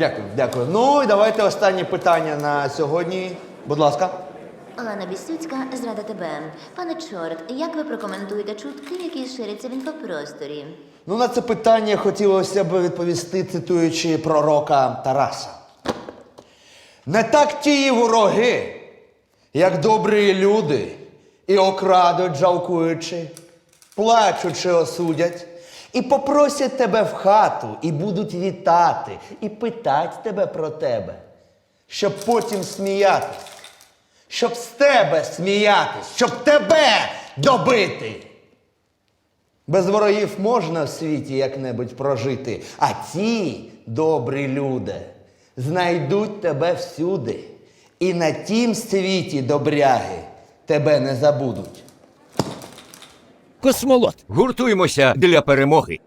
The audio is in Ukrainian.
Дякую, дякую. Ну і давайте останнє питання на сьогодні. Будь ласка. Олена Бісюцька з Рада ТБ. Пане Чорт, як ви прокоментуєте чутки, які ширяться в інфопросторі? Ну, на це питання хотілося б відповісти, цитуючи пророка Тараса. Не так ті вороги, як добрі люди, і окрадуть, жалкуючи, плачучи осудять, і попросять тебе в хату, і будуть вітати, і питать тебе про тебе, щоб потім сміятись, щоб з тебе сміятись, щоб тебе добити. Без ворогів можна в світі як-небудь прожити, а ці добрі люди знайдуть тебе всюди. І на тім світі добряги тебе не забудуть. Космолот. Гуртуємося для перемоги.